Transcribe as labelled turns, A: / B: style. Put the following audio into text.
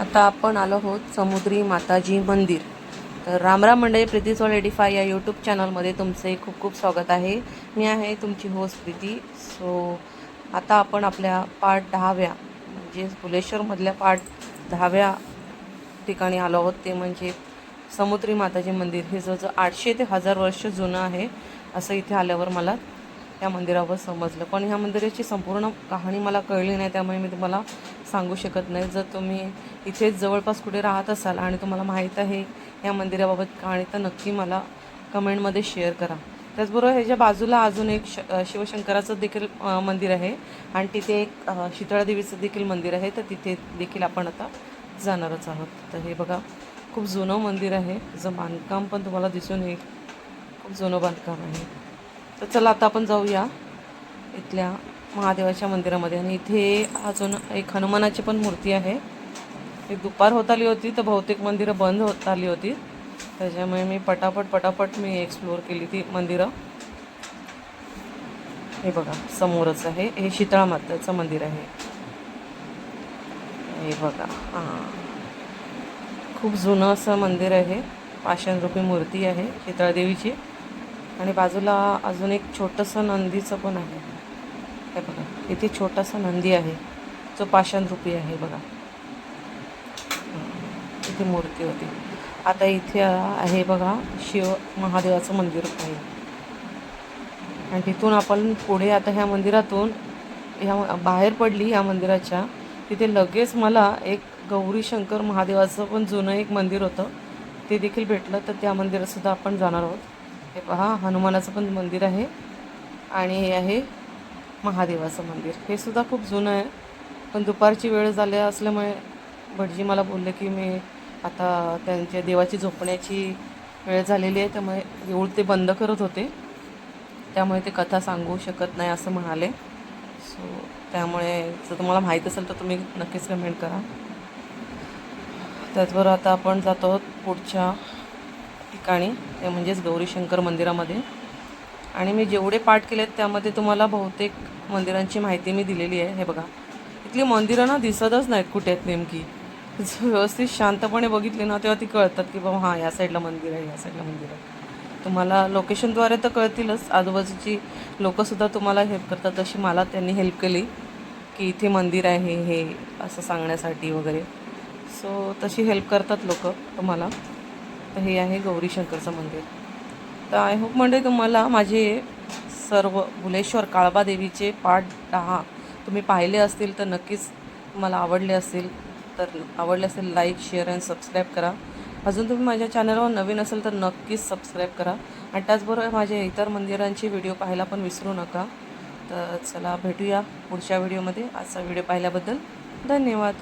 A: आता आपण आलो आहोत समुद्री माताजी मंदिर. तर रामराम मंडळी प्रीती सोल एडिफाय या यूट्यूब चॅनलमध्ये तुमचे खूप खूप स्वागत आहे. मी आहे तुमची होस्ट प्रीती. सो आता आपण आपल्या पार्ट दहाव्या म्हणजे फुलेश्वरमधल्या पार्ट दहाव्या ठिकाणी आलो आहोत. ते म्हणजे समुद्री माताजी मंदिर. हे जवळजवळ आठशे ते हजार वर्ष जुनं आहे असं इथे आल्यावर मला या मंदिरावर समजलं. पण ह्या मंदिराची संपूर्ण कहाणी मला कळली नाही त्यामुळे मी तुम्हाला सांगू शकत नाही. जर तुम्ही इथेच जवळपास कुठे राहत असाल आणि तुम्हाला माहीत आहे या मंदिराबाबत कहाणी तर नक्की मला कमेंटमध्ये शेअर करा. त्याचबरोबर ह्याच्या बाजूला अजून एक श शिवशंकराचं देखील मंदिर आहे आणि तिथे एक शीतळादेवीचं देखील मंदिर आहे. तर तिथे देखील आपण आता जाणारच आहोत. तर हे बघा खूप जुनं मंदिर आहे. जर बांधकाम पण तुम्हाला दिसून येईल. खूप जुनं बांधकाम आहे. तर चला आता आपण जाऊया इथल्या महादेवाच्या मंदिरामध्ये. आणि इथे अजून एक हनुमानाची पण मूर्ती आहे. एक दुपार होत आली होती तर बहुतेक मंदिरं बंद होत आली होती. त्याच्यामुळे मी पटापट पटापट मी एक्सप्लोअर केली ती मंदिरं. हे बघा समोरच आहे. हे शीतळा माताचं मंदिर आहे. हे बघा हां. खूप जुनं असं मंदिर आहे. पाषाणरूपी मूर्ती आहे शीतळादेवीची आणि बाजूला अजून एक छोटंसं नंदीचं पण आहे. हे बघा इथे छोटासा नंदी आहे. जो पाषाणरूपी आहे बघा. इथे मूर्ती होती. आता इथे आहे बघा शिव महादेवाचं मंदिर आहे. आणि तिथून आपण पुढे आता ह्या मंदिरातून ह्या बाहेर पडली ह्या मंदिराच्या तिथे लगेच मला एक गौरी शंकर महादेवाचं पण जुनं एक मंदिर होतं. ते देखील भेटलं तर त्या मंदिरातसुद्धा आपण जाणार आहोत. हे पहा हनुमानाचं पण मंदिर आहे. आणि हे आहे महादेवाचं मंदिर. हे सुद्धा खूप जुनं आहे. पण दुपारची वेळ झाली असल्यामुळे भटजी मला बोलले की मी आता त्यांच्या देवाची झोपण्याची वेळ झालेली आहे. त्यामुळे देऊळ ते बंद करत होते. त्यामुळे ते कथा सांगू शकत नाही असं म्हणाले. सो त्यामुळे जर तुम्हाला माहीत असेल तर तुम्ही नक्कीच कमेंट करा. त्याचबरोबर आता आपण जातो आहोत पुढच्या ठिकाणी. ते म्हणजेच गौरीशंकर मंदिरामध्ये. आणि मी जेवढे पाठ केलेत त्यामध्ये तुम्हाला बहुतेक मंदिरांची माहिती मी दिलेली आहे. हे बघा. इथली मंदिरं ना दिसतच नाहीत कुठे आहेत नेमकी. व्यवस्थित शांतपणे बघितली ना तेव्हा ती कळतात की बाबा हां या साईडला मंदिर आहे या साईडला मंदिर आहे. तुम्हाला लोकेशनद्वारे तर कळतीलच. आजूबाजूची लोकंसुद्धा तुम्हाला हेल्प करतात. तशी मला त्यांनी हेल्प केली की इथे मंदिर आहे हे असं सांगण्यासाठी वगैरे. सो तशी हेल्प करतात लोक तुम्हाला. तर हे आहे गौरीशंकरचं मंदिर. तर आय होप म्हणजे तुम्हाला माझे सर्व भुलेश्वर काळबा देवीचे पाठ दहा तुम्ही पाहिले असतील तर नक्कीच तुम्हाला आवडले असतील. तर आवडले असेल लाईक शेअर अँड सबस्क्राईब करा. अजून तुम्ही माझ्या चॅनलवर नवीन असेल तर नक्कीच सबस्क्राईब करा. आणि त्याचबरोबर माझ्या इतर मंदिरांचे व्हिडिओ पाहायला पण विसरू नका. तर चला भेटूया पुढच्या व्हिडिओमध्ये आजचा व्हिडिओ पाहिल्याबद्दल धन्यवाद.